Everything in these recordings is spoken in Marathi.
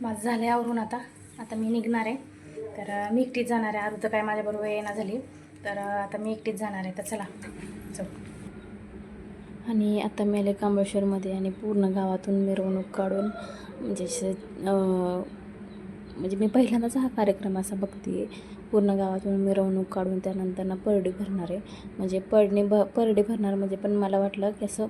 माझं झालं आहे आवरून आता. आता मी निघणार आहे. तर मी एकटीच जाणार आहे. आरू तर काय माझ्याबरोबर येणार झाली. तर आता मी एकटीच जाणार आहे. तर चला. जाऊ आणि आता मी आले कांबळेश्वरमध्ये आणि पूर्ण गावातून मिरवणूक काढून म्हणजे म्हणजे मी पहिल्यांदाच हा कार्यक्रम असा बघते पूर्ण गावातून मिरवणूक काढून त्यानंतर ना परडी भरणार आहे. म्हणजे परडी भ परडी भरणार म्हणजे पण मला वाटलं की असं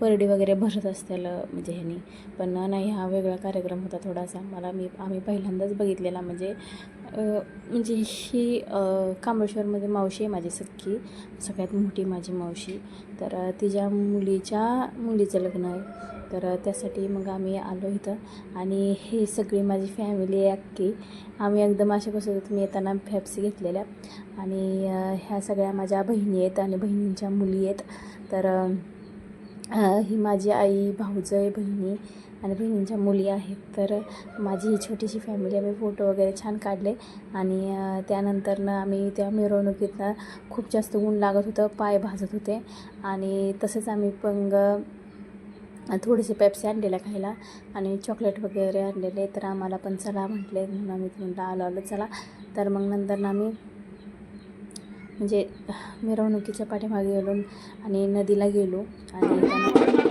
परडी वगैरे भरत असतील म्हणजे ह्यानी. पण नाही हा वेगळा कार्यक्रम होता थोडासा. मला मी आम्ही पहिल्यांदाच बघितलेला. म्हणजे म्हणजे ही कांबळेश्वरमध्ये मावशी आहे माझी सख्खी सगळ्यात मोठी माझी मावशी. तर तिच्या मुलीच्या मुलीचं लग्न आहे. तर त्यासाठी मग आम्ही आलो इथं. आणि हे सगळी माझी फॅमिली आहे अख्खी. आम्ही एकदम असे कसं होतं मी येताना फॅप्सी घेतलेल्या. आणि ह्या सगळ्या माझ्या बहिणी आहेत आणि बहिणींच्या मुली आहेत. तर ही माझी आई भाऊजय बहिणी आणि बहिणींच्या मुली आहेत. तर माझी ही छोटीशी फॅमिली आम्ही फोटो वगैरे छान काढले. आणि त्यानंतरनं आम्ही त्या मिरवणुकीतनं खूप जास्त ऊन लागत होतं. पाय भाजत होते. आणि तसंच आम्ही पंग थोडेसे पेप्सी आणलेल्या खायला. आणि चॉकलेट वगैरे आणलेले. तर आम्हाला पण चला म्हटले. म्हणून आम्ही म्हटलं आलो आलो चला. तर मग नंतर आम्ही म्हणजे मिरवणुकीच्या पाठीमागे गेलो आणि नदीला गेलो. आणि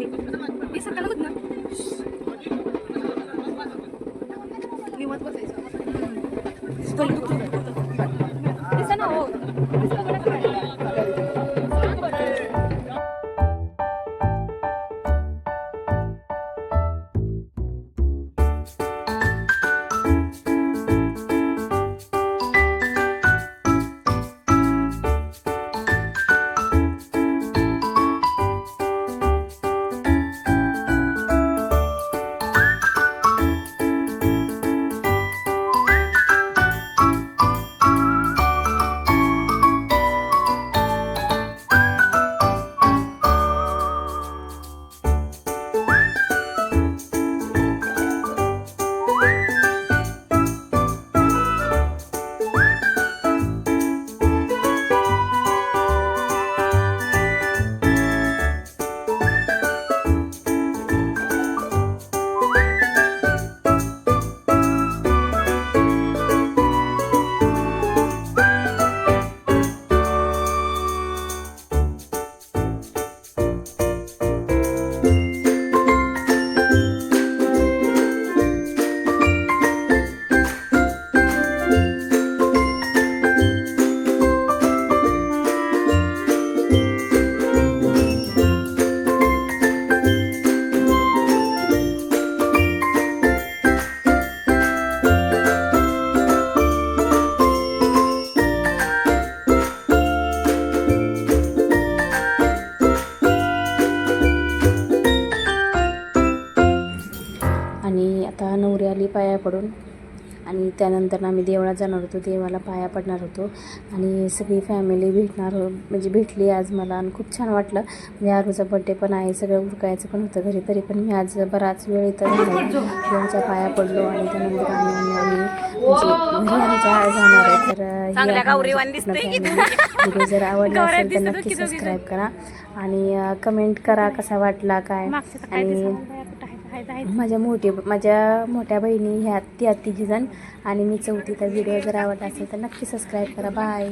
आणि आता नवरी आली पाया पडून. आणि त्यानंतर आम्ही देवळात जाणार होतो. देवाला पाया पडणार होतो. आणि सगळी फॅमिली भेटणार हो म्हणजे भेटली आज मला. आणि खूप छान वाटलं. म्हणजे आरूचा बड्डे पण आहे. सगळं उरकायचं पण होतं घरी. तरी पण मी आज बराच वेळ इथं. देवाच्या पाया पडलो आणि त्यानंतर आम्ही आम्ही म्हणजे घरी आमच्या जाणार आहे. तर. व्हिडिओ जर आवडला असेल तर नक्की सबस्क्राईब करा. आणि कमेंट करा कसा वाटला काय. आणि माझ्या मोठी माझ्या मोठ्या बहिणी ह्या त्या तिघी जण आणि मी चौथी तर व्हिडिओ जर आवडला असेल तर नक्की सबस्क्राईब करा. बाय